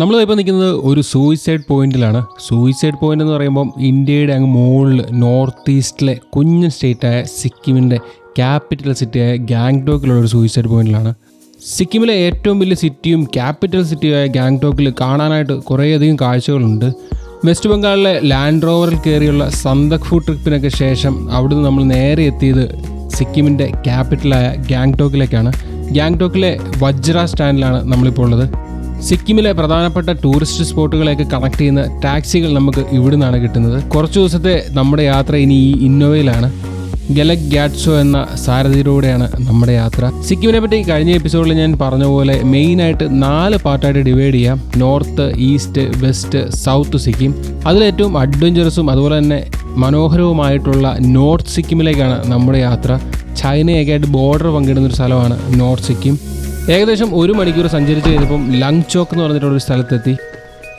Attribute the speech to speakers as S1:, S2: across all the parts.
S1: നമ്മളിപ്പോൾ നിൽക്കുന്നത് ഒരു സൂയിസൈഡ് പോയിന്റിലാണ് സൂയിസൈഡ് പോയിന്റ് എന്ന് പറയുമ്പം ഇന്ത്യയുടെ അങ്ങ് മുകളിൽ നോർത്ത് ഈസ്റ്റിലെ കുഞ്ഞൻ സ്റ്റേറ്റായ സിക്കിമിന്റെ ക്യാപിറ്റൽ സിറ്റിയായ ഗാങ്ടോക്കിലുള്ള ഒരു സൂയിസൈഡ് പോയിന്റിലാണ് സിക്കിമിലെ ഏറ്റവും വലിയ സിറ്റിയും ക്യാപിറ്റൽ സിറ്റിയായ ഗാങ്ടോക്കിൽ കാണാനായിട്ട് കുറേയധികം കാഴ്ചകളുണ്ട്. വെസ്റ്റ് ബംഗാളിലെ ലാൻഡ് റോവറിൽ കയറിയുള്ള സന്തക്ഫു ട്രിപ്പിനൊക്കെ ശേഷം അവിടുന്ന് നമ്മൾ നേരെ എത്തിയത് സിക്കിമിന്റെ ക്യാപിറ്റലായ ഗാങ്ടോക്കിലേക്കാണ് ഗാങ്ടോക്കിലെ വജ്ര സ്റ്റാൻഡിലാണ് നമ്മളിപ്പോൾ ഉള്ളത്. സിക്കിമിലെ പ്രധാനപ്പെട്ട ടൂറിസ്റ്റ് സ്പോട്ടുകളെയൊക്കെ കണക്ട് ചെയ്യുന്ന ടാക്സികൾ നമുക്ക് ഇവിടുന്നാണ് കിട്ടുന്നത്. കുറച്ച് ദിവസത്തെ നമ്മുടെ യാത്ര ഇനി ഈ ഇന്നോവയിലാണ്. ഗലക് ഗ്യാറ്റ്സോ എന്ന സാരഥിയിലൂടെയാണ് നമ്മുടെ യാത്ര. സിക്കിമിനെ പറ്റി കഴിഞ്ഞ എപ്പിസോഡിൽ ഞാൻ പറഞ്ഞ പോലെ മെയിനായിട്ട് നാല് പാർട്ടായിട്ട് ഡിവൈഡ് ചെയ്യാം. North east west south Sikkim. അതിലേറ്റവും അഡ്വഞ്ചറസും അതുപോലെ തന്നെ മനോഹരവുമായിട്ടുള്ള നോർത്ത് സിക്കിമിലേക്കാണ് നമ്മുടെ യാത്ര. ചൈനയൊക്കെ ആയിട്ട് ബോർഡർ പങ്കിടുന്ന ഒരു സ്ഥലമാണ് നോർത്ത് സിക്കിം. ഏകദേശം ഒരു മണിക്കൂർ സഞ്ചരിച്ച് കഴിഞ്ഞപ്പം ലങ് ചോക്ക് എന്ന് പറഞ്ഞിട്ടുള്ള ഒരു സ്ഥലത്തെത്തി.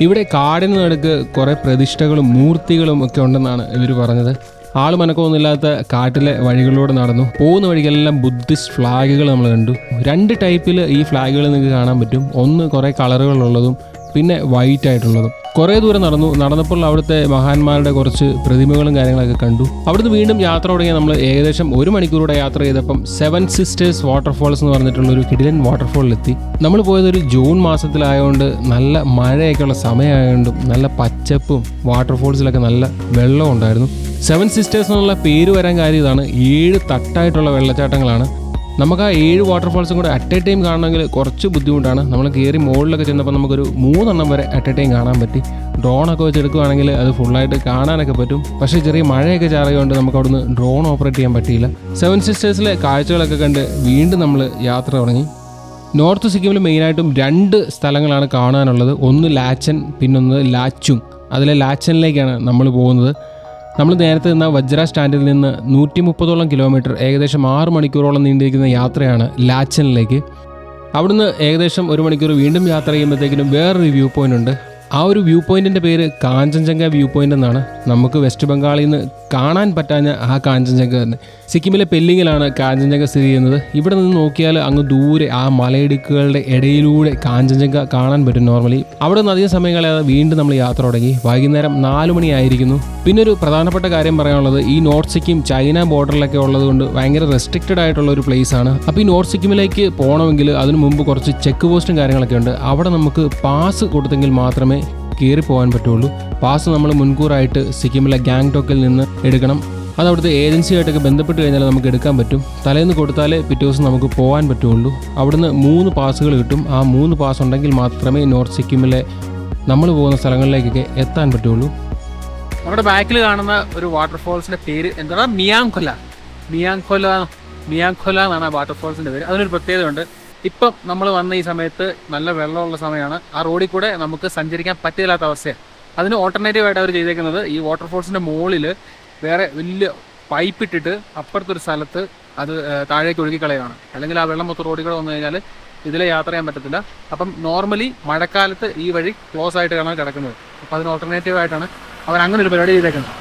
S1: ഇവിടെ കാടിന് നടുക്ക് കുറേ പ്രതിഷ്ഠകളും മൂർത്തികളും ഒക്കെ ഉണ്ടെന്നാണ് ഇവർ പറഞ്ഞത്. ആൾ മനക്കമൊന്നുമില്ലാത്ത കാട്ടിലെ വഴികളിലൂടെ നടന്നു. പോകുന്ന വഴികളെല്ലാം ബുദ്ധിസ്റ്റ് ഫ്ലാഗുകൾ നമ്മൾ കണ്ടു. രണ്ട് ടൈപ്പിൽ ഈ ഫ്ലാഗുകൾ നിങ്ങൾക്ക് കാണാൻ പറ്റും. ഒന്ന് കുറേ കളറുകളുള്ളതും പിന്നെ വൈറ്റ് ആയിട്ടുള്ളതും. കുറേ ദൂരം നടന്നു നടന്നപ്പോൾ അവിടുത്തെ മഹാന്മാരുടെ കുറച്ച് പ്രതിമകളും കാര്യങ്ങളൊക്കെ കണ്ടു. അവിടുന്ന് വീണ്ടും യാത്ര തുടങ്ങിയ നമ്മൾ ഏകദേശം ഒരു മണിക്കൂറുടെ യാത്ര ചെയ്തപ്പം സെവൻ സിസ്റ്റേഴ്സ് വാട്ടർഫോൾസ് എന്ന് പറഞ്ഞിട്ടുള്ള ഒരു കിടിലൻ വാട്ടർഫോളിലെത്തി നമ്മൾ പോയത് ഒരു ജൂൺ മാസത്തിലായതുകൊണ്ട് നല്ല മഴയൊക്കെയുള്ള സമയമായതുകൊണ്ടും നല്ല പച്ചപ്പും വാട്ടർഫോൾസിലൊക്കെ നല്ല വെള്ളം ഉണ്ടായിരുന്നു. സെവൻ സിസ്റ്റേഴ്സ് എന്നുള്ള പേര് വരാൻ കാര്യം ഇതാണ്. ഏഴ് തട്ടായിട്ടുള്ള വെള്ളച്ചാട്ടങ്ങളാണ്. നമുക്ക് ആ ഏഴ് വാട്ടർഫാൾസും കൂടെ അറ്റ് എ ടൈം കാണണമെങ്കിൽ കുറച്ച് ബുദ്ധിമുട്ടാണ്. നമ്മൾ കയറി മുകളിലൊക്കെ ചെന്നപ്പോൾ നമുക്കൊരു മൂന്നെണ്ണം വരെ അറ്റ് എ ടൈം കാണാൻ പറ്റി. ഡ്രോണൊക്കെ വെച്ച് എടുക്കുകയാണെങ്കിൽ അത് ഫുള്ളായിട്ട് കാണാനൊക്കെ പറ്റും. പക്ഷേ ചെറിയ മഴയൊക്കെ ചാറിയതുകൊണ്ട് നമുക്ക് അവിടുന്ന് ഡ്രോൺ ഓപ്പറേറ്റ് ചെയ്യാൻ പറ്റിയില്ല. സെവൻ സിസ്റ്റേഴ്സിലെ കാഴ്ചകളൊക്കെ കണ്ട് വീണ്ടും നമ്മൾ യാത്ര തുടങ്ങി. നോർത്ത് സിക്കിമിൽ മെയിനായിട്ടും രണ്ട് സ്ഥലങ്ങളാണ് കാണാനുള്ളത്. ഒന്ന് ലാച്ചൻ പിന്നൊന്ന് ലാച്ചുങ് അതിലെ ലാച്ചനിലേക്കാണ് നമ്മൾ പോകുന്നത്. നമ്മൾ നേരത്തെ നിന്ന വജ്ര സ്റ്റാൻഡിൽ നിന്ന് നൂറ്റി മുപ്പതോളം കിലോമീറ്റർ ഏകദേശം ആറ് മണിക്കൂറോളം നീണ്ടിരിക്കുന്ന യാത്രയാണ് ലാച്ചനിലേക്ക്. അവിടുന്ന് ഏകദേശം ഒരു മണിക്കൂർ വീണ്ടും യാത്ര ചെയ്യുമ്പോഴത്തേക്കിനും വേറൊരു വ്യൂ പോയിന്റ് ഉണ്ട്. ആ ഒരു വ്യൂ പോയിന്റിന്റെ പേര് കാഞ്ചൻജംഗ വ്യൂ പോയിന്റ് എന്നാണ്. നമുക്ക് വെസ്റ്റ് ബംഗാളിൽ നിന്ന് കാണാൻ പറ്റാഞ്ഞ ആ കാഞ്ചൻജംഗ തന്നെ. സിക്കിമിലെ പെല്ലിങ്ങിലാണ് കാഞ്ചൻജംഗ സ്ഥിതി ചെയ്യുന്നത്. ഇവിടെ നിന്ന് നോക്കിയാൽ അങ്ങ് ദൂരെ ആ മലയിടുക്കുകളുടെ ഇടയിലൂടെ കാഞ്ചൻജംഗ കാണാൻ പറ്റും നോർമലി അവിടെ നിന്ന് അധികം സമയം കളയാതെ വീണ്ടും നമ്മൾ യാത്ര തുടങ്ങി. വൈകുന്നേരം നാല് മണിയായിരിക്കുന്നു പിന്നെ ഒരു പ്രധാനപ്പെട്ട കാര്യം പറയാനുള്ളത് ഈ നോർത്ത് സിക്കിം ചൈന ബോർഡറിലൊക്കെ ഉള്ളത് കൊണ്ട് ഭയങ്കര റെസ്ട്രിക്റ്റഡ് ആയിട്ടുള്ള ഒരു പ്ലേസ് ആണ്. അപ്പോൾ ഈ നോർത്ത് സിക്കിമിലേക്ക് പോകണമെങ്കിൽ അതിനു മുമ്പ് കുറച്ച് ചെക്ക് പോസ്റ്റും കാര്യങ്ങളൊക്കെ ഉണ്ട്. അവിടെ നമുക്ക് പാസ് കൊടുത്തെങ്കിൽ മാത്രമേ കയറി പോകാൻ പറ്റുള്ളൂ. പാസ് നമ്മൾ മുൻകൂറായിട്ട് സിക്കിമിലെ ഗാങ്ടോക്കിൽ നിന്ന് എടുക്കണം. അത് അവിടുത്തെ ഏജൻസിയായിട്ടൊക്കെ ബന്ധപ്പെട്ട് കഴിഞ്ഞാൽ നമുക്ക് എടുക്കാൻ പറ്റും. തലേന്ന് കൊടുത്താലേ പിറ്റേ ദിവസം നമുക്ക് പോകാൻ പറ്റുള്ളൂ. അവിടുന്ന് മൂന്ന് പാസ്സുകൾ കിട്ടും. ആ മൂന്ന് പാസ് ഉണ്ടെങ്കിൽ മാത്രമേ നോർത്ത് സിക്കിമിലെ നമ്മൾ പോകുന്ന സ്ഥലങ്ങളിലേക്കൊക്കെ എത്താൻ പറ്റുള്ളൂ.
S2: നമ്മുടെ ബാക്കിൽ കാണുന്ന ഒരു വാട്ടർഫോൾസിന്റെ പേര് എന്താണ് മിയാങ്കൊല മിയാങ്കൊല മിയാങ്കൊല എന്നാണ് ആ വാട്ടർഫോൾസിന്റെ പേര്. അതിനൊരു പ്രത്യേകതയുണ്ട്. ഇപ്പം നമ്മൾ വന്ന ഈ സമയത്ത് നല്ല വെള്ളമുള്ള സമയമാണ്. ആ റോഡിൽ കൂടെ നമുക്ക് സഞ്ചരിക്കാൻ പറ്റില്ലാത്ത അവസ്ഥയാണ്. അതിന് ഓൾട്ടർനേറ്റീവ് ആയിട്ട് അവർ ചെയ്തേക്കുന്നത് ഈ വാട്ടർഫോൾസിന്റെ മുകളിൽ വേറെ വലിയ പൈപ്പ് ഇട്ടിട്ട് അപ്പുറത്തൊരു സ്ഥലത്ത് അത് താഴേക്ക് ഒഴുകി അല്ലെങ്കിൽ ആ വെള്ളം മൊത്തം റോഡിൽ കൂടെ വന്നു കഴിഞ്ഞാൽ ഇതിലെ യാത്ര ചെയ്യാൻ പറ്റത്തില്ല. അപ്പം നോർമലി മഴക്കാലത്ത് ഈ വഴി ക്ലോസ് ആയിട്ട് കാണാൻ കിടക്കുന്നത്. അപ്പം അതിന് ഓൾട്ടർനേറ്റീവ് ആയിട്ടാണ് അവർ അങ്ങനെ ഒരു പരിപാടി ചെയ്തേക്കുന്നത്.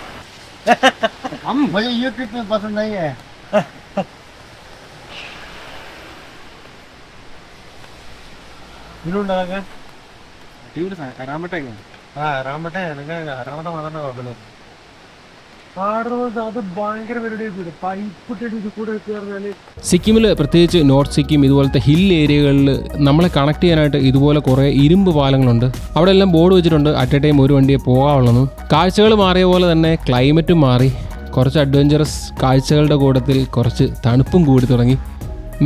S3: പാടുന്നത് അത് ഭയങ്കര പരിപാടി പൈപ്പ് ഇട്ടിട്ട് ഇത് കൂടെ കയറിയാൽ
S1: സിക്കിമിൽ പ്രത്യേകിച്ച് നോർത്ത് സിക്കിം ഇതുപോലത്തെ ഹിൽ ഏരിയകളിൽ നമ്മളെ കണക്ട് ചെയ്യാനായിട്ട് ഇതുപോലെ കുറേ ഇരുമ്പ് പാലങ്ങളുണ്ട്. അവിടെ എല്ലാം ബോർഡ് വെച്ചിട്ടുണ്ട്. അറ്റ് എ ടൈം ഒരു വണ്ടിയെ പോകാവുള്ളൂ കാഴ്ചകൾ മാറിയ പോലെ തന്നെ ക്ലൈമറ്റും മാറി. കുറച്ച് അഡ്വഞ്ചറസ് കാഴ്ചകളുടെ കൂട്ടത്തിൽ കുറച്ച് തണുപ്പും കൂടി തുടങ്ങി.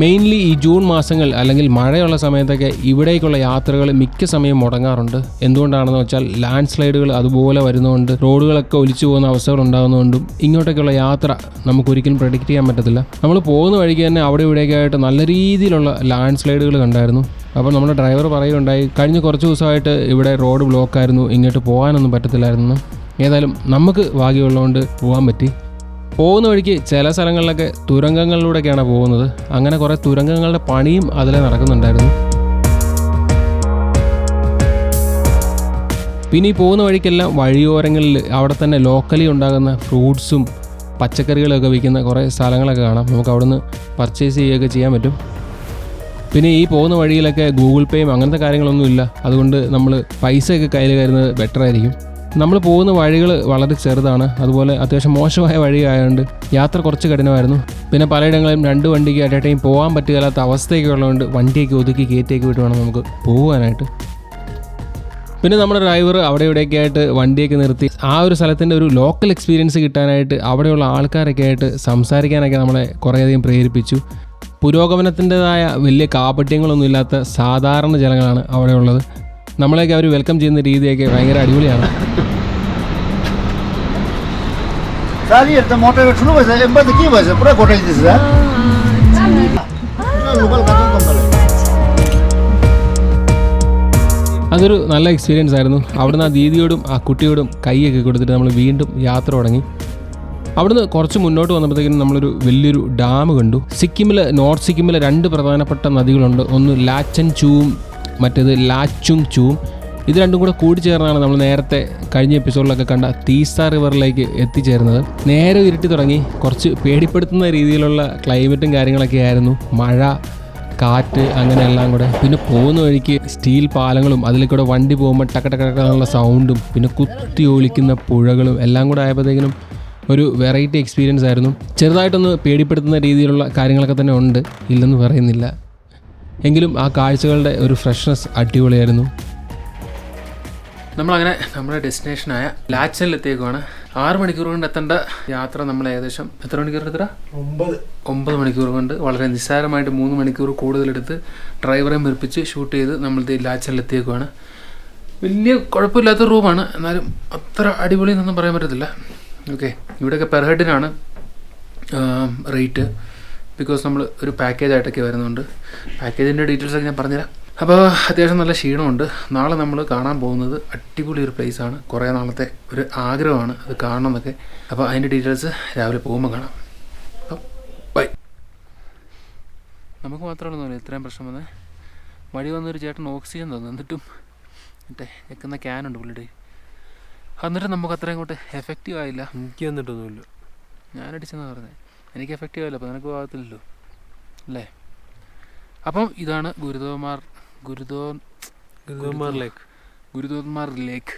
S1: മെയിൻലി ഈ ജൂൺ മാസങ്ങൾ അല്ലെങ്കിൽ മഴയുള്ള സമയത്തൊക്കെ ഇവിടേക്കുള്ള യാത്രകൾ മിക്ക സമയം മുടങ്ങാറുണ്ട്. എന്തുകൊണ്ടാണെന്ന് വെച്ചാൽ ലാൻഡ് സ്ലൈഡുകൾ അതുപോലെ വരുന്നതുകൊണ്ട് റോഡുകളൊക്കെ ഒലിച്ചു പോകുന്ന അവസ്ഥകൾ ഉണ്ടാകുന്നതുകൊണ്ടും ഇങ്ങോട്ടേക്കുള്ള യാത്ര നമുക്കൊരിക്കലും പ്രഡിക്റ്റ് ചെയ്യാൻ പറ്റത്തില്ല. നമ്മൾ പോകുന്ന വഴിക്ക് തന്നെ അവിടെ ഇവിടേക്കായിട്ട് നല്ല രീതിയിലുള്ള ലാൻഡ് സ്ലൈഡുകൾ കണ്ടായിരുന്നു. അപ്പോൾ നമ്മുടെ ഡ്രൈവർ പറയുകയുണ്ടായി കഴിഞ്ഞ കുറച്ച് ദിവസമായിട്ട് ഇവിടെ റോഡ് ബ്ലോക്കായിരുന്നു ഇങ്ങോട്ട് പോകാനൊന്നും പറ്റത്തില്ലായിരുന്നു. ഏതായാലും നമുക്ക് ഭാഗ്യമുള്ളതുകൊണ്ട് പോകാൻ പറ്റി. പോകുന്ന വഴിക്ക് ചില സ്ഥലങ്ങളിലൊക്കെ തുരങ്കങ്ങളിലൂടെയൊക്കെയാണ് പോകുന്നത്. അങ്ങനെ കുറേ തുരങ്കങ്ങളുടെ പണിയും അതിലെ നടക്കുന്നുണ്ടായിരുന്നു. പിന്നെ ഈ പോകുന്ന വഴിക്കെല്ലാം വഴിയോരങ്ങളിൽ അവിടെ തന്നെ ലോക്കലി ഉണ്ടാകുന്ന ഫ്രൂട്ട്സും പച്ചക്കറികളൊക്കെ വിൽക്കുന്ന കുറേ സ്ഥലങ്ങളൊക്കെ കാണാം. നമുക്ക് അവിടുന്ന് പർച്ചേസ് ചെയ്യുകയൊക്കെ ചെയ്യാൻ പറ്റും. പിന്നെ ഈ പോകുന്ന വഴിയിലൊക്കെ ഗൂഗിൾ പേയും അങ്ങനത്തെ കാര്യങ്ങളൊന്നുമില്ല. അതുകൊണ്ട് നമ്മൾ പൈസയൊക്കെ കയ്യിൽ കരുതുന്നത് ബെറ്റർ ആയിരിക്കും. നമ്മൾ പോകുന്ന വഴികൾ വളരെ ചെറുതാണ്. അതുപോലെ അത്യാവശ്യം മോശമായ വഴി ആയതുകൊണ്ട് യാത്ര കുറച്ച് കഠിനമായിരുന്നു. പിന്നെ പലയിടങ്ങളിലും രണ്ട് വണ്ടിക്ക് അറ്റ് ടൈം പോകാൻ പറ്റുകയില്ലാത്ത അവസ്ഥയൊക്കെ ഉള്ളതുകൊണ്ട് വണ്ടിയൊക്കെ ഒതുക്കി കയറ്റിയൊക്കെ വിട്ട് വേണം നമുക്ക് പോകാനായിട്ട്. പിന്നെ നമ്മുടെ ഡ്രൈവർ അവിടെ ഇവിടെയൊക്കെ ആയിട്ട് വണ്ടിയൊക്കെ നിർത്തി ആ ഒരു സ്ഥലത്തിന്റെ ഒരു ലോക്കൽ എക്സ്പീരിയൻസ് കിട്ടാനായിട്ട് അവിടെയുള്ള ആൾക്കാരൊക്കെ ആയിട്ട് സംസാരിക്കാനൊക്കെ നമ്മളെ കുറേയധികം പ്രേരിപ്പിച്ചു. പുരോഗമനത്തിന്റെതായ വലിയ കാപട്യങ്ങളൊന്നും ഇല്ലാത്ത സാധാരണ ജനങ്ങളാണ് അവിടെ ഉള്ളത് നമ്മളെയൊക്കെ അവർ വെൽക്കം ചെയ്യുന്ന രീതിയൊക്കെ ഭയങ്കര അടിപൊളിയാണ്. അതൊരു നല്ല എക്സ്പീരിയൻസ് ആയിരുന്നു. അവിടുന്ന് ആ ദീദിയോടും ആ കുട്ടിയോടും കൈയൊക്കെ കൊടുത്തിട്ട് നമ്മൾ വീണ്ടും യാത്ര തുടങ്ങി. അവിടുന്ന് കുറച്ച് മുന്നോട്ട് വന്നപ്പോഴത്തേക്കും നമ്മളൊരു വലിയൊരു ഡാം കണ്ടു. സിക്കിമിലെ നോർത്ത് സിക്കിമിലെ രണ്ട് പ്രധാനപ്പെട്ട നദികളുണ്ട്. ഒന്ന് ലാച്ചൻ ചൂവും മറ്റേത് ലാച്ചുങ് ചൂം ഇത് രണ്ടും കൂടെ കൂടിച്ചേർന്നാണ് നമ്മൾ നേരത്തെ കഴിഞ്ഞ എപ്പിസോഡിലൊക്കെ കണ്ട തീസ റിവറിലേക്ക് എത്തിച്ചേരുന്നത്. നേരെ ഇരുട്ടി തുടങ്ങി. കുറച്ച് പേടിപ്പെടുത്തുന്ന രീതിയിലുള്ള ക്ലൈമറ്റും കാര്യങ്ങളൊക്കെ ആയിരുന്നു. മഴ കാറ്റ് അങ്ങനെ എല്ലാം കൂടെ. പിന്നെ പോകുന്ന വഴിക്ക് സ്റ്റീൽ പാലങ്ങളും അതിൽ കൂടെ വണ്ടി പോകുമ്പോൾ ടക്ക ടക്ക ടക്ക സൗണ്ടും പിന്നെ കുത്തി ഒളിക്കുന്ന പുഴകളും എല്ലാം കൂടെ ആയപ്പോഴത്തേക്കിനും ഒരു വെറൈറ്റി എക്സ്പീരിയൻസ് ആയിരുന്നു. ചെറുതായിട്ടൊന്ന് പേടിപ്പെടുത്തുന്ന രീതിയിലുള്ള കാര്യങ്ങളൊക്കെ തന്നെ ഉണ്ട്. ഇല്ലെന്ന് പറയുന്നില്ല. എങ്കിലും ആ കാഴ്ചകളുടെ ഒരു ഫ്രഷ്നെസ് അടിപൊളിയായിരുന്നു.
S2: നമ്മളങ്ങനെ നമ്മുടെ ഡെസ്റ്റിനേഷനായ ലാച്ചനിലെത്തിയേക്കുവാണ്. ആറ് മണിക്കൂർ കൊണ്ട് എത്തേണ്ട യാത്ര നമ്മൾ ഏകദേശം എത്ര മണിക്കൂർ എത്ര?
S3: ഒമ്പത്.
S2: ഒമ്പത് മണിക്കൂർ കൊണ്ട് വളരെ നിസ്സാരമായിട്ട് മൂന്ന് മണിക്കൂർ കൂടുതലെടുത്ത് ഡ്രൈവറെ മെറിപ്പിച്ച് ഷൂട്ട് ചെയ്ത് നമ്മൾ ലാച്ചനിലെത്തിയേക്കുവാണ്. വലിയ കുഴപ്പമില്ലാത്ത റൂമാണ്. എന്നാലും അത്ര അടിപൊളി എന്നൊന്നും പറയാൻ പറ്റത്തില്ല. ഓക്കെ ഇവിടെയൊക്കെ പെർ ഹെഡിനാണ് റേറ്റ്. ബിക്കോസ് നമ്മൾ ഒരു പാക്കേജ് ആയിട്ടൊക്കെ വരുന്നുണ്ട്. പാക്കേജിന്റെ ഡീറ്റെയിൽസ് ഒക്കെ ഞാൻ പറഞ്ഞുതരാം. അപ്പോൾ അത്യാവശ്യം നല്ല ക്ഷീണമുണ്ട്. നാളെ നമ്മൾ കാണാൻ പോകുന്നത് അടിപൊളി ഒരു ആണ്. കുറേ നാളത്തെ ഒരു ആഗ്രഹമാണ് അത് കാണണം എന്നൊക്കെ അപ്പോൾ അതിന്റെ ഡീറ്റെയിൽസ് രാവിലെ പോകുമ്പോൾ കാണാം. അപ്പം ബൈ നമുക്ക് മാത്രമല്ല ഇത്രയും പ്രശ്നം വന്നേ. വഴി വന്നൊരു ചേട്ടൻ ഓക്സിജൻ തന്നു. എന്നിട്ടും മറ്റേ നിൽക്കുന്ന ക്യാനുണ്ട് പുള്ളിയുടെ. എന്നിട്ട് നമുക്ക് അത്രയും അങ്ങോട്ട് എഫക്റ്റീവ് ആയില്ല.
S1: എനിക്ക് വന്നിട്ടൊന്നുമില്ല.
S2: ഞാനടിച്ചെന്നാണ് പറഞ്ഞത് എനിക്ക് എഫക്റ്റ് ആവില്ല അപ്പോൾ നിനക്ക് ആകത്തില്ലല്ലോ അല്ലേ? അപ്പം ഇതാണ് ഗുരുദോമാർ ഗുരുദോ
S1: ഗുരുദോമാർ ലേക്ക്.
S2: ഗുരുതോന്മാർ ലേക്ക്.